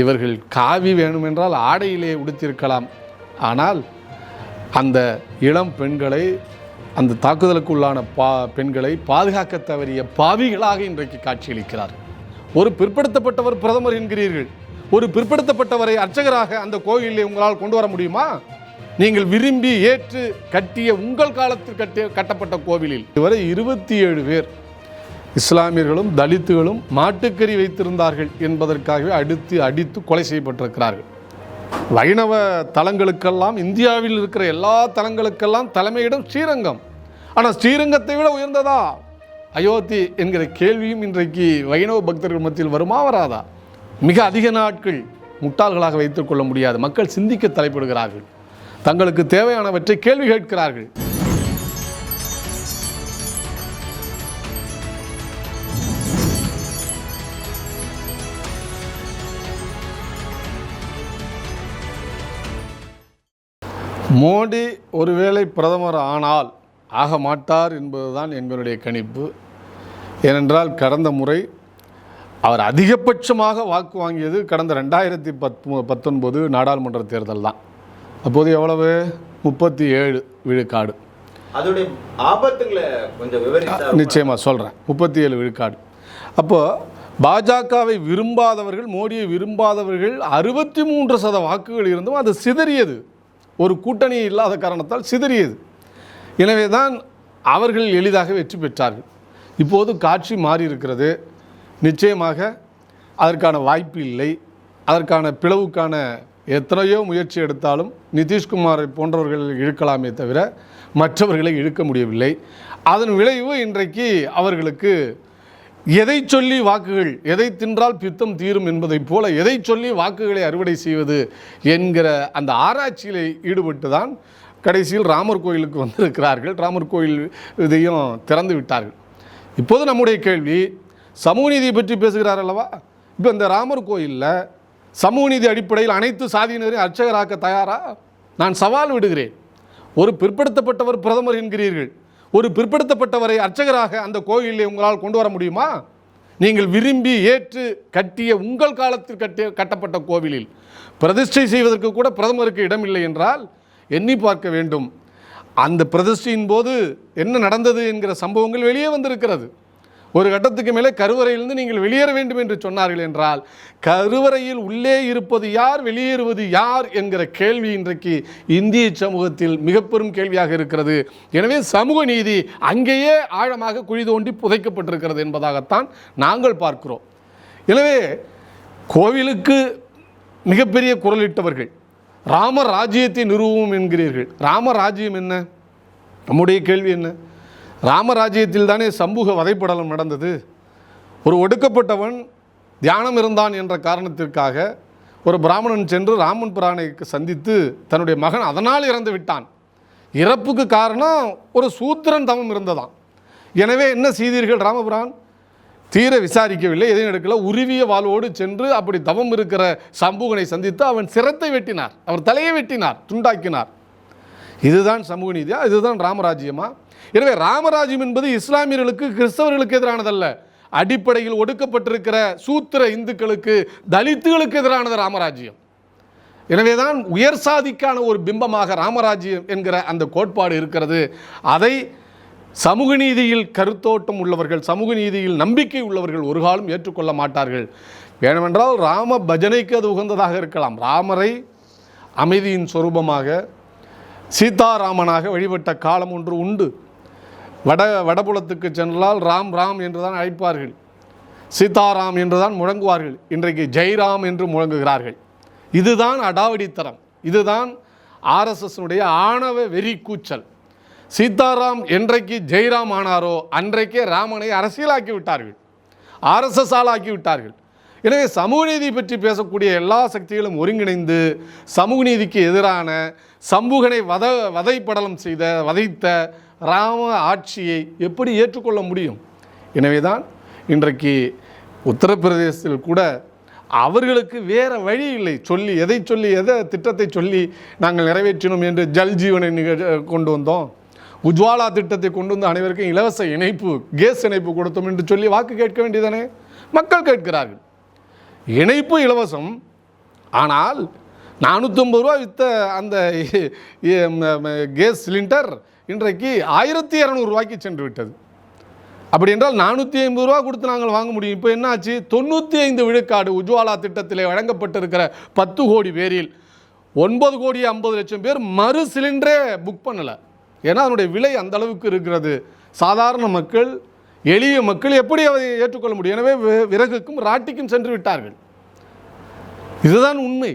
இவர்கள் காவி வேணுமென்றால் ஆடையிலே உடுத்திருக்கலாம் ஆனால் அந்த இளம் பெண்களை அந்த தாக்குதலுக்குள்ளான பா பெண்களை பாதுகாக்க தவறிய பாவிகளாக இன்றைக்கு காட்சியளிக்கிறார். ஒரு பிற்படுத்தப்பட்டவர் பிரதமர் என்கிறீர்கள். ஒரு பிற்படுத்தப்பட்டவரை அர்ச்சகராக அந்த கோயிலில் உங்களால் கொண்டு வர முடியுமா? நீங்கள் விரும்பி ஏற்று கட்டிய உங்கள் காலத்தில் கட்டிய கட்டப்பட்ட கோவிலில். இதுவரை இருபத்தி ஏழு பேர் இஸ்லாமியர்களும் தலித்துகளும் மாட்டுக்கறி வைத்திருந்தார்கள் என்பதற்காகவே அடித்து அடித்து கொலை செய்யப்பட்டிருக்கிறார்கள். வைணவ தலங்களுக்கெல்லாம் இந்தியாவில் இருக்கிற எல்லா தலங்களுக்கெல்லாம் தலைமையிடம் ஸ்ரீரங்கம். ஆனால் ஸ்ரீரங்கத்தை விட உயர்ந்ததா? அயோத்தி என்கிற கேள்வியும் இன்றைக்கு வைணவ பக்தர்கள் மத்தியில் வருமா வராதா? மிக அதிக நாட்கள் முட்டாள்களாக வைத்துக்கொள்ள முடியாது. மக்கள் சிந்திக்க தலைப்படுகிறார்கள். தங்களுக்கு தேவையானவற்றை கேள்வி கேட்கிறார்கள். மோடி ஒருவேளை பிரதமர் ஆனால் ஆக மாட்டார் என்பதுதான் எங்களுடைய கணிப்பு. ஏனென்றால் கடந்த முறை அவர் அதிகபட்சமாக வாக்கு வாங்கியது கடந்த ரெண்டாயிரத்தி பத் பத்தொன்பது நாடாளுமன்ற தேர்தல் தான். அப்போது எவ்வளவு? முப்பத்தி ஏழு விழுக்காடு. அதோடைய ஆபத்துங்களை கொஞ்சம் விவரித்தா நிச்சயமாக சொல்கிறேன் முப்பத்தி ஏழு விழுக்காடு. அப்போது பாஜகவை விரும்பாதவர்கள் மோடியை விரும்பாதவர்கள் அறுபத்தி மூன்று சத வாக்குகள் இருந்தும் அது சிதறியது. ஒரு கூட்டணி இல்லாத காரணத்தால் சிதறியது. எனவே தான் அவர்கள் எளிதாக வெற்றி பெற்றார்கள். இப்போது காட்சி மாறி இருக்கிறது. நிச்சயமாக அதற்கான வாய்ப்பு இல்லை. அதற்கான பிளவுக்கான எத்தனையோ முயற்சி எடுத்தாலும் நிதிஷ்குமாரை போன்றவர்கள் இழுக்கலாமே தவிர மற்றவர்களை இழுக்க முடியவில்லை. அதன் விளைவு இன்றைக்கு அவர்களுக்கு எதை சொல்லி வாக்குகள் எதை தின்றால் பித்தம் தீரும் என்பதைப் போல எதை சொல்லி வாக்குகளை அறுவடை செய்வது என்கிற அந்த ஆராய்ச்சியில் ஈடுபட்டு தான் கடைசியில் ராமர் கோயிலுக்கு வந்திருக்கிறார்கள். ராமர் கோயில் இதையும் திறந்து விட்டார்கள். இப்போது நம்முடைய கேள்வி சமூக நீதியை பற்றி பேசுகிறார் அல்லவா? இப்போ இந்த ராமர் கோயிலில் சமூக நீதி அடிப்படையில் அனைத்து சாதியினரையும் அர்ச்சகராக்க தயாரா? நான் சவால் விடுகிறேன். ஒரு பிற்படுத்தப்பட்டவர் பிரதமர் என்கிறீர்கள். ஒரு பிற்படுத்தப்பட்டவரை அர்ச்சகராக அந்த கோயிலை உங்களால் கொண்டு வர முடியுமா? நீங்கள் விரும்பி ஏற்று கட்டிய உங்கள் காலத்தில் கட்டிய கட்டப்பட்ட கோவிலில் பிரதிஷ்டை செய்வதற்கு கூட பிரதமருக்கு இடமில்லை என்றால் எண்ணி பார்க்க வேண்டும். அந்த பிரதிஷ்டையின் போது என்ன நடந்தது என்கிற சம்பவங்கள் வெளியே வந்திருக்கிறது. ஒரு கட்டத்துக்கு மேலே கருவறையிலிருந்து நீங்கள் வெளியேற வேண்டும் என்று சொன்னார்கள் என்றால் கருவறையில் உள்ளே இருப்பது யார் வெளியேறுவது யார் என்கிற கேள்வி இன்றைக்கு இந்திய சமூகத்தில் மிக பெரும் கேள்வியாக இருக்கிறது. எனவே சமூக நீதி அங்கேயே ஆழமாக குழி தோண்டி புதைக்கப்பட்டிருக்கிறது என்பதாகத்தான் நாங்கள் பார்க்கிறோம். எனவே கோவிலுக்கு மிகப்பெரிய குரலிட்டவர்கள் ராம ராஜ்யத்தை நிறுவும் என்கிறீர்கள். ராம ராஜ்யம் என்ன? நம்முடைய கேள்வி என்ன? ராமராஜ்யத்தில் தானே சமூக வதைப்படலம் நடந்தது. ஒரு ஒடுக்கப்பட்டவன் தியானம் இருந்தான் என்ற காரணத்திற்காக ஒரு பிராமணன் சென்று ராமன் பிரானை சந்தித்து தன்னுடைய மகன் அதனால் இறந்து விட்டான். இறப்புக்கு காரணம் ஒரு சூத்திரன் தவம் இருந்ததாம். எனவே என்ன செய்தீர்கள் ராமபுரான்? தீர விசாரிக்கவில்லை எதையும் எடுக்கல. உருவிய வாளோடு சென்று அப்படி தவம் இருக்கிற சம்பூகனை சந்தித்து அவன் சிரத்தை வெட்டினார். அவர் தலையை வெட்டினார் துண்டாக்கினார். இதுதான் சமூக நீதியா? இதுதான் ராமராஜ்யமா? எனவே ராமராஜ்யம் என்பது இஸ்லாமியர்களுக்கு கிறிஸ்தவர்களுக்கு எதிரானதல்ல. அடிப்படையில் ஒடுக்கப்பட்டிருக்கிற சூத்திர இந்துக்களுக்கு தலித்துகளுக்கு எதிரானது ராமராஜ்யம். எனவேதான் உயர் சாதிக்கான ஒரு பிம்பமாக ராமராஜ்யம் என்கிற அந்த கோட்பாடு இருக்கிறது. அதை சமூக நீதியில் கருத்தோட்டம் உள்ளவர்கள் சமூக நீதியில் நம்பிக்கை உள்ளவர்கள் ஒரு காலம் ஏற்றுக்கொள்ள மாட்டார்கள். வேணுமென்றால் ராம பஜனைக்கு அது உகந்ததாக இருக்கலாம். ராமரை அமைதியின் சொரூபமாக சீதாராமனாக வழிபட்ட காலம் ஒன்று உண்டு. வட வடபுலத்துக்கு சென்றால் ராம் ராம் என்று தான் அழைப்பார்கள். சீதாராம் என்று தான் முழங்குவார்கள். இன்றைக்கு ஜெய்ராம் என்று முழங்குகிறார்கள். இதுதான் அடாவடித்தரம். இதுதான் ஆர்எஸ்எஸ்னுடைய ஆணவ வெறி கூச்சல். சீதாராம் என்றைக்கு ஜெய்ராம் ஆனாரோ அன்றைக்கே ராமனை அரசியலாக்கி விட்டார்கள். ஆர்எஸ்எஸ் ஆளாக்கி விட்டார்கள். எனவே சமூக நீதி பற்றி பேசக்கூடிய எல்லா சக்திகளும் ஒருங்கிணைந்து சமூக நீதிக்கு எதிரான சமூகனை வத வதைப்படலம் செய்த வதைத்த ராம ஆட்சியை எப்படி ஏற்றுக்கொள்ள முடியும்? எனவே தான் இன்றைக்கு உத்தரப்பிரதேசத்தில் கூட அவர்களுக்கு வேறு வழி இல்லை. சொல்லி எதை சொல்லி எதை திட்டத்தை சொல்லி நாங்கள் நிறைவேற்றினோம் என்று ஜல் ஜீவனை நிகழ் கொண்டு வந்தோம். உஜ்வாலா திட்டத்தை கொண்டு வந்து அனைவருக்கும் இலவச இணைப்பு கேஸ் இணைப்பு கொடுத்தோம் என்று சொல்லி வாக்கு கேட்க வேண்டியதானே? மக்கள் கேட்கிறார்கள். இணைப்பு இலவசம். ஆனால் நானூற்றம்பது ரூபா விற்ற அந்த கேஸ் சிலிண்டர் இன்றைக்கு ஆயிரத்தி இரநூறுவாய்க்கு சென்று விட்டது. அப்படி என்றால் நானூற்றி ஐம்பது ரூபா கொடுத்து நாங்கள் வாங்க முடியும். இப்போ என்னாச்சு? தொண்ணூற்றி ஐந்து விழுக்காடு உஜ்வாலா திட்டத்திலே வழங்கப்பட்டிருக்கிற பத்து கோடி பேரில் ஒன்பது கோடி ஐம்பது லட்சம் பேர் மறு சிலிண்டரே புக் பண்ணலை. ஏன்னா அதனுடைய விலை அந்த அளவுக்கு இருக்கிறது. சாதாரண மக்கள் எளிய மக்கள் எப்படி அதை ஏற்றுக்கொள்ள முடியும்? எனவே விறகுக்கும் ராட்டிக்கும் சென்று விட்டார்கள். இதுதான் உண்மை.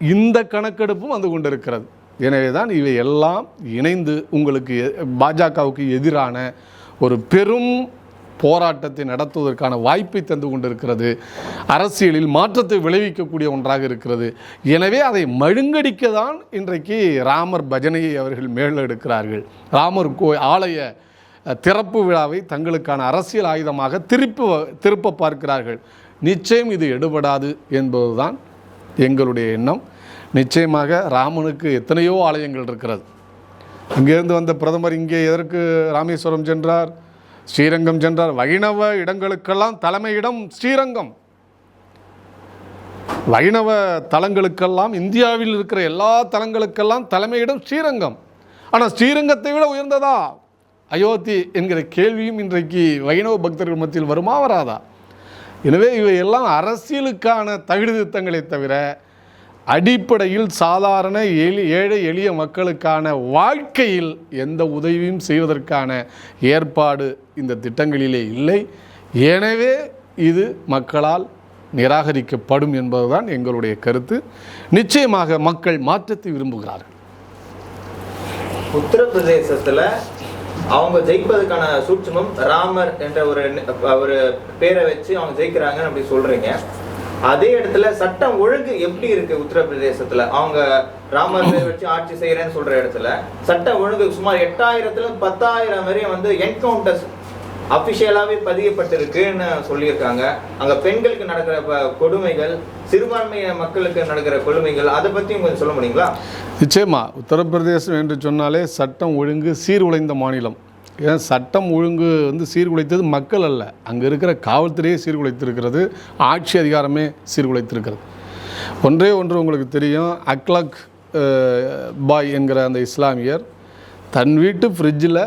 இந்த கணக்கெடுப்பும் வந்து கொண்டிருக்கிறது. எனவே தான் இவை எல்லாம் இணைந்து உங்களுக்கு பாஜகவுக்கு எதிரான ஒரு பெரும் போராட்டத்தை நடத்துவதற்கான வாய்ப்பை தந்து கொண்டிருக்கிறது. அரசியலில் மாற்றத்தை விளைவிக்கக்கூடிய ஒன்றாக இருக்கிறது. எனவே அதை மழுங்கடிக்க தான் இன்றைக்கு ராமர் பஜனையை அவர்கள் மேலெடுக்கிறார்கள். ராமர் கோ ஆலய திறப்பு விழாவை தங்களுக்கான அரசியல் ஆயுதமாக திருப்பி திருப்ப பார்க்கிறார்கள். நிச்சயம் இது எடுபடாது என்பதுதான் எங்களுடைய எண்ணம். நிச்சயமாக ராமனுக்கு எத்தனையோ ஆலயங்கள் இருக்கிறது. இங்கேருந்து வந்த பிரதமர் இங்கே எதற்கு ராமேஸ்வரம் சென்றார்? ஸ்ரீரங்கம் சென்றார். வைணவ இடங்களுக்கெல்லாம் தலைமையிடம் ஸ்ரீரங்கம். வைணவ தலங்களுக்கெல்லாம் இந்தியாவில் இருக்கிற எல்லா தலங்களுக்கெல்லாம் தலைமையிடம் ஸ்ரீரங்கம். ஆனால் ஸ்ரீரங்கத்தை விட உயர்ந்ததா? அயோத்தி என்கிற கேள்வியும் இன்றைக்கு வைணவ பக்தர்கள் மத்தியில் வருமா வராதா? எனவே இவையெல்லாம் அரசியலுக்கான தகுதித்தங்களை தவிர அடிப்படையில் சாதாரண எளி ஏழை எளிய மக்களுக்கான வாழ்க்கையில் எந்த உதவியும் செய்வதற்கான ஏற்பாடு இந்த திட்டங்களிலே இல்லை. எனவே இது மக்களால் நிராகரிக்கப்படும் என்பதுதான் எங்களுடைய கருத்து. நிச்சயமாக மக்கள் மாற்றத்தை விரும்புகிறார்கள். உத்தரப்பிரதேசத்தில் அவங்க ஜெயிப்பதற்கான சூட்சமம் ராமர் என்ற ஒரு ஒரு பேரை வச்சு அவங்க ஜெயிக்கிறாங்கன்னு அப்படி சொல்றீங்க. அதே இடத்துல சட்டம் ஒழுங்கு எப்படி இருக்கு உத்தரப்பிரதேசத்துல? அவங்க ராமர் பேர் வச்சு ஆட்சி செய்யறேன்னு சொல்ற இடத்துல சட்டம் ஒழுங்கு சுமார் எட்டாயிரத்துல பத்தாயிரம் வரையும் வந்து என்கவுண்டர்ஸ் அஃபிஷியலாகவே பதியப்பட்டிருக்குன்னு சொல்லியிருக்காங்க. அங்கே பெண்களுக்கு நடக்கிற கொடுமைகள் சிறுபான்மைய மக்களுக்கு நடக்கிற கொடுமைகள் அதை பற்றியும் கொஞ்சம் சொல்ல முடியுங்களா? நிச்சயமா. உத்தரப்பிரதேசம் என்று சொன்னாலே சட்டம் ஒழுங்கு சீர்குலைந்த மாநிலம். ஏன்? சட்டம் ஒழுங்கு வந்து சீர்குலைத்தது மக்கள் அல்ல. அங்கே இருக்கிற காவல்துறையே சீர்குலைத்திருக்கிறது. ஆட்சி அதிகாரமே சீர்குலைத்திருக்கிறது. ஒன்றே ஒன்று உங்களுக்கு தெரியும். அக்லக் பாய் என்கிற அந்த இஸ்லாமியர் தன் வீட்டு ஃப்ரிட்ஜில்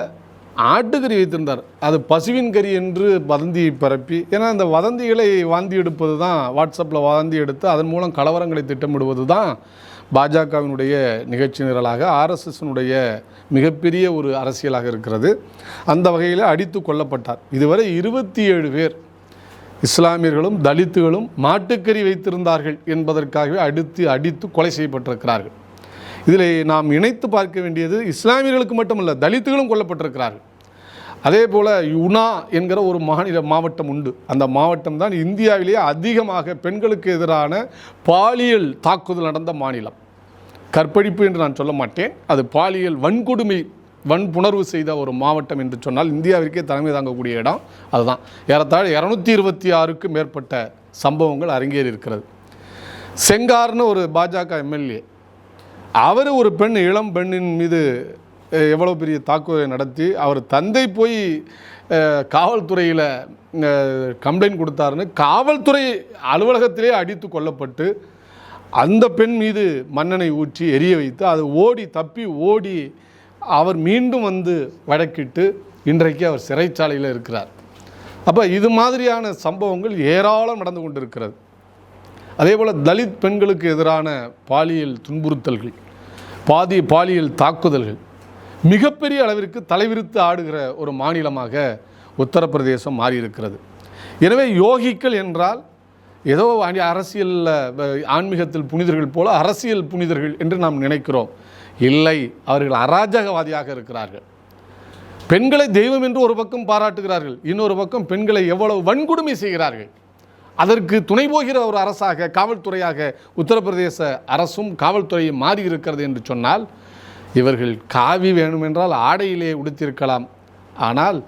ஆட்டுக்கறி வைத்திருந்தார். அது பசுவின் கறி என்று வதந்தியை பரப்பி ஏன்னா அந்த வதந்திகளை வாந்தி எடுப்பது தான் வாட்ஸ்அப்பில் வதந்தி எடுத்து அதன் மூலம் கலவரங்களை திட்டமிடுவது தான் பாஜகவினுடைய நிகழ்ச்சி நிரலாக ஆர்எஸ்எஸ்னுடைய மிகப்பெரிய ஒரு அரசியலாக இருக்கிறது. அந்த வகையில் அடித்து கொல்லப்பட்டார். இதுவரை இருபத்தி ஏழு பேர் இஸ்லாமியர்களும் தலித்துகளும் மாட்டுக்கறி வைத்திருந்தார்கள் என்பதற்காகவே அடித்து அடித்து கொலை செய்யப்பட்டிருக்கிறார்கள். இதில் நாம் இணைத்து பார்க்க வேண்டியது இஸ்லாமியர்களுக்கு மட்டுமல்ல தலித்துகளும் கொல்லப்பட்டிருக்கிறார்கள். அதே போல் யுனா என்கிற ஒரு மாநில மாவட்டம் உண்டு. அந்த மாவட்டம் தான் இந்தியாவிலேயே அதிகமாக பெண்களுக்கு எதிரான பாலியல் தாக்குதல் நடந்த மாநிலம். கற்பழிப்பு என்று நான் சொல்ல மாட்டேன். அது பாலியல் வன்கொடுமை வன்புணர்வு செய்த ஒரு மாவட்டம் என்று சொன்னால் இந்தியாவிற்கே தலைமை தாங்கக்கூடிய இடம் அதுதான். ஏறத்தாழ இரநூத்தி இருபத்தி ஆறுக்கும் மேற்பட்ட சம்பவங்கள் அரங்கேறி இருக்கிறது செங்கார்னு ஒரு பாஜக எம்எல்ஏ அவர் ஒரு பெண் இளம் பெண்ணின் மீது எவ்வளோ பெரிய தாக்குதலை நடத்தி அவர் தந்தை போய் காவல்துறையில் கம்ப்ளைண்ட் கொடுத்தாருன்னு காவல்துறை அலுவலகத்திலே அடித்து கொல்லப்பட்டு அந்த பெண் மீது மன்னனை ஊற்றி எரிய வைத்து அது ஓடி தப்பி ஓடி அவர் மீண்டும் வந்து வழக்கிட்டு இன்றைக்கு அவர் சிறைச்சாலையில் இருக்கிறார். அப்போ இது மாதிரியான சம்பவங்கள் ஏராளம் நடந்து கொண்டிருக்கிறது. அதே போல் தலித் பெண்களுக்கு எதிரான பாலியல் துன்புறுத்தல்கள் பாதி பாலியல் தாக்குதல்கள் மிகப்பெரிய அளவிற்கு தலைவிரித்து ஆடுகிற ஒரு மாநிலமாக உத்தரப்பிரதேசம் மாறியிருக்கிறது. எனவே யோகிக்கள் என்றால் ஏதோ அரசியலில் ஆன்மீகத்தில் புனிதர்கள் போல அரசியல் புனிதர்கள் என்று நாம் நினைக்கிறோம். இல்லை அவர்கள் அராஜகவாதியாக இருக்கிறார்கள். பெண்களை தெய்வம் என்று ஒரு பக்கம் பாராட்டுகிறார்கள் இன்னொரு பக்கம் பெண்களை எவ்வளவு வன்கொடுமை செய்கிறார்கள். அதற்கு துணை போகிற ஒரு அரசாக காவல்துறையாக உத்தரப்பிரதேச அரசும் காவல்துறையும் மாறி இருக்கிறது என்று சொன்னால் இவர்கள் காவி வேணுமென்றால் ஆடையிலே உடுத்திருக்கலாம். ஆனால்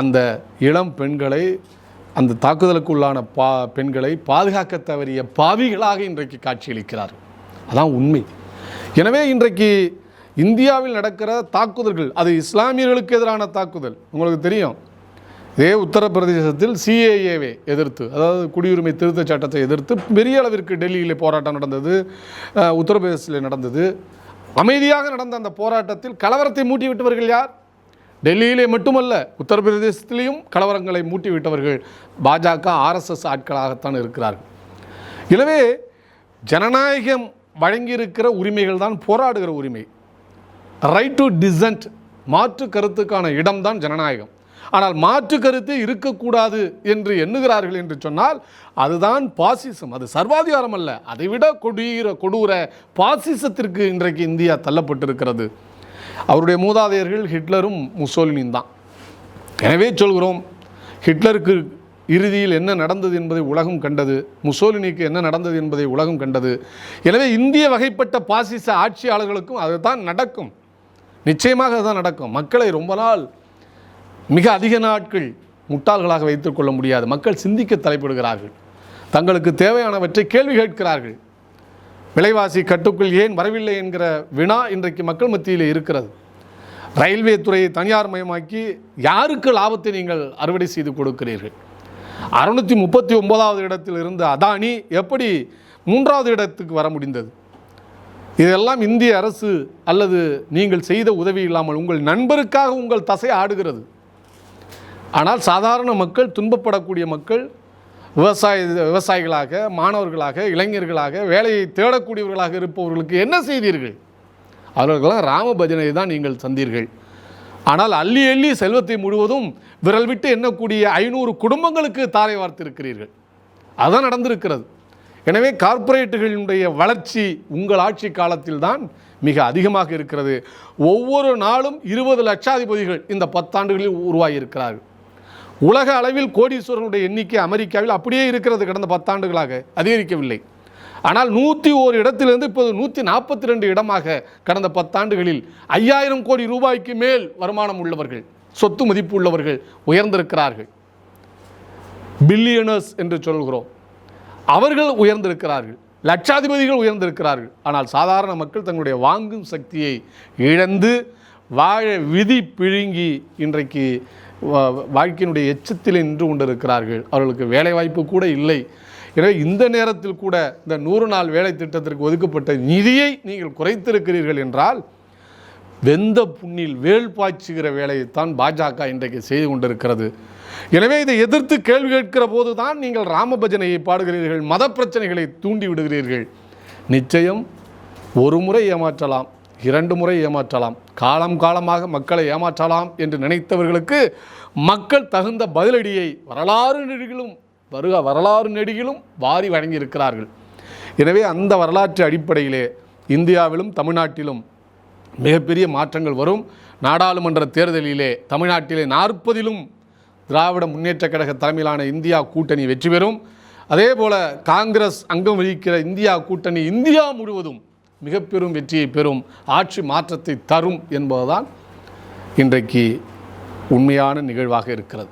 அந்த இளம் பெண்களை அந்த தாக்குதலுக்குள்ளான பா பெண்களை பாதுகாக்க தவறிய பாவிகளாக இன்றைக்கு காட்சியளிக்கிறார். அதான் உண்மை. எனவே இன்றைக்கு இந்தியாவில் நடக்கிற தாக்குதல்கள் அது இஸ்லாமியர்களுக்கு எதிரான தாக்குதல். உங்களுக்கு தெரியும். இதே உத்தரப்பிரதேசத்தில் சிஏஏவை எதிர்த்து அதாவது குடியுரிமை திருத்தச் சட்டத்தை எதிர்த்து பெரிய அளவிற்கு டெல்லியில் போராட்டம் நடந்தது உத்தரப்பிரதேசத்தில் நடந்தது. அமைதியாக நடந்த அந்த போராட்டத்தில் கலவரத்தை மூட்டி விட்டவர்கள் யார்? டெல்லியிலே மட்டுமல்ல உத்தரப்பிரதேசத்திலையும் கலவரங்களை மூட்டி விட்டவர்கள் பாஜக ஆர்எஸ்எஸ் ஆட்களாகத்தான் இருக்கிறார்கள். எனவே ஜனநாயகம் வழங்கியிருக்கிற உரிமைகள் தான் போராடுகிற உரிமை. ரைட் டு டிசன்ட் மாற்று கருத்துக்கான இடம்தான் ஜனநாயகம். ஆனால் மாற்று கருத்து இருக்கக்கூடாது என்று எண்ணுகிறார்கள் என்று சொன்னால் அதுதான் பாசிசம். அது சர்வாதிகாரம் அல்ல. அதைவிட கொடீர கொடூர பாசிசத்திற்கு இன்றைக்கு இந்தியா தள்ளப்பட்டிருக்கிறது. அவருடைய மூதாதையர்கள் ஹிட்லரும் முசோலினியும் தான். எனவே சொல்கிறோம் ஹிட்லருக்கு இறுதியில் என்ன நடந்தது என்பதை உலகம் கண்டது முசோலினிக்கு என்ன நடந்தது என்பதை உலகம் கண்டது. எனவே இந்திய வகைப்பட்ட பாசிச ஆட்சியாளர்களுக்கும் அதுதான் நடக்கும். நிச்சயமாக அதுதான் நடக்கும். மக்களை ரொம்ப நாள் மிக அதிக நாட்கள் முட்டாள்களாக வைத்துக்கொள்ள முடியாது. மக்கள் சிந்திக்க தலைப்படுகிறார்கள். தங்களுக்கு தேவையானவற்றை கேள்வி கேட்கிறார்கள். விலைவாசி கட்டுக்குள் ஏன் வரவில்லை என்கிற வினா இன்றைக்கு மக்கள் மத்தியில் இருக்கிறது. ரயில்வே துறையை தனியார் மயமாக்கி யாருக்கு லாபத்தை நீங்கள் அறுவடை செய்து கொடுக்கிறீர்கள்? அறுநூற்றி முப்பத்தி ஒன்பதாவது இடத்தில் இருந்த அதானி எப்படி மூன்றாவது இடத்துக்கு வர முடிந்தது? இதெல்லாம் இந்திய அரசு அல்லது நீங்கள் செய்த உதவி இல்லாமல் உங்கள் நண்பருக்காக உங்கள் தசை ஆடுகிறது. ஆனால் சாதாரண மக்கள் துன்பப்படக்கூடிய மக்கள் விவசாய விவசாயிகளாக மாணவர்களாக இளைஞர்களாக வேலையை தேடக்கூடியவர்களாக இருப்பவர்களுக்கு என்ன செய்தீர்கள்? அவர்களுக்கெல்லாம் ராம பஜனை தான் நீங்கள் சந்தீர்கள் ஆனால் அள்ளி அள்ளி செல்வத்தை முழுவதும் விரல் விட்டு எண்ணக்கூடிய ஐநூறு குடும்பங்களுக்கு தாரை வார்த்திருக்கிறீர்கள். அதான் நடந்திருக்கிறது. எனவே கார்ப்பரேட்டுகளினுடைய வளர்ச்சி உங்கள் ஆட்சி காலத்தில் தான் மிக அதிகமாக இருக்கிறது. ஒவ்வொரு நாளும் இருபது லட்சாதிபதிகள் இந்த பத்தாண்டுகளில் உருவாகியிருக்கிறார்கள். உலக அளவில் கோடீஸ்வரனுடைய எண்ணிக்கை அமெரிக்காவில் அப்படியே இருக்கிறது கடந்த பத்தாண்டுகளாக அதிகரிக்கவில்லை. ஆனால் நூற்றி ஓர் இடத்திலிருந்து இப்போது நூற்றி நாற்பத்தி ரெண்டு இடமாக கடந்த பத்தாண்டுகளில் ஐயாயிரம் கோடி ரூபாய்க்கு மேல் வருமானம் உள்ளவர்கள் சொத்து மதிப்பு உள்ளவர்கள் உயர்ந்திருக்கிறார்கள். பில்லியனர்ஸ் என்று சொல்கிறோம். அவர்கள் உயர்ந்திருக்கிறார்கள் லட்சாதிபதிகள் உயர்ந்திருக்கிறார்கள். ஆனால் சாதாரண மக்கள் தங்களுடைய வாங்கும் சக்தியை இழந்து வாழ விதி பிழுங்கி இன்றைக்கு வாழ்க்கையினுடைய எச்சத்தில் நின்று கொண்டிருக்கிறார்கள். அவர்களுக்கு வேலைவாய்ப்பு கூட இல்லை. எனவே இந்த நேரத்தில் கூட இந்த நூறு நாள் வேலை திட்டத்திற்கு ஒதுக்கப்பட்ட நிதியை நீங்கள் குறைத்திருக்கிறீர்கள் என்றால் வெந்த புண்ணில் வேல் பாய்ச்சுகிற வேலையைத்தான் பாஜக இன்றைக்கு செய்து கொண்டிருக்கிறது. எனவே இதை எதிர்த்து கேள்வி கேட்கிற போது தான் நீங்கள் ராமபஜனையை பாடுகிறீர்கள் மத பிரச்சனைகளை தூண்டி விடுகிறீர்கள். நிச்சயம் ஒரு முறை ஏமாற்றலாம். இரண்டு முறை ஏமாற்றலாம். காலம் காலமாக மக்களை ஏமாற்றலாம் என்று நினைத்தவர்களுக்கு மக்கள் தகுந்த பதிலடியை வரலாறு நெடுகிலும் வருக வரலாறு நெடுகிலும் வாரி வழங்கியிருக்கிறார்கள். எனவே அந்த வரலாற்று அடிப்படையிலே இந்தியாவிலும் தமிழ்நாட்டிலும் மிகப்பெரிய மாற்றங்கள் வரும். நாடாளுமன்ற தேர்தலிலே தமிழ்நாட்டிலே நாற்பதிலும் திராவிட முன்னேற்ற கழக தலைமையிலான இந்தியா கூட்டணி வெற்றி பெறும். அதே போல காங்கிரஸ் அங்கம் வகிக்கிற இந்தியா கூட்டணி இந்தியா முழுவதும் மிக பெரும் வெற்றியை பெறும் ஆட்சி மாற்றத்தை தரும் என்பதுதான் இன்றைக்கு உண்மையான நிகழ்வாக இருக்கிறது.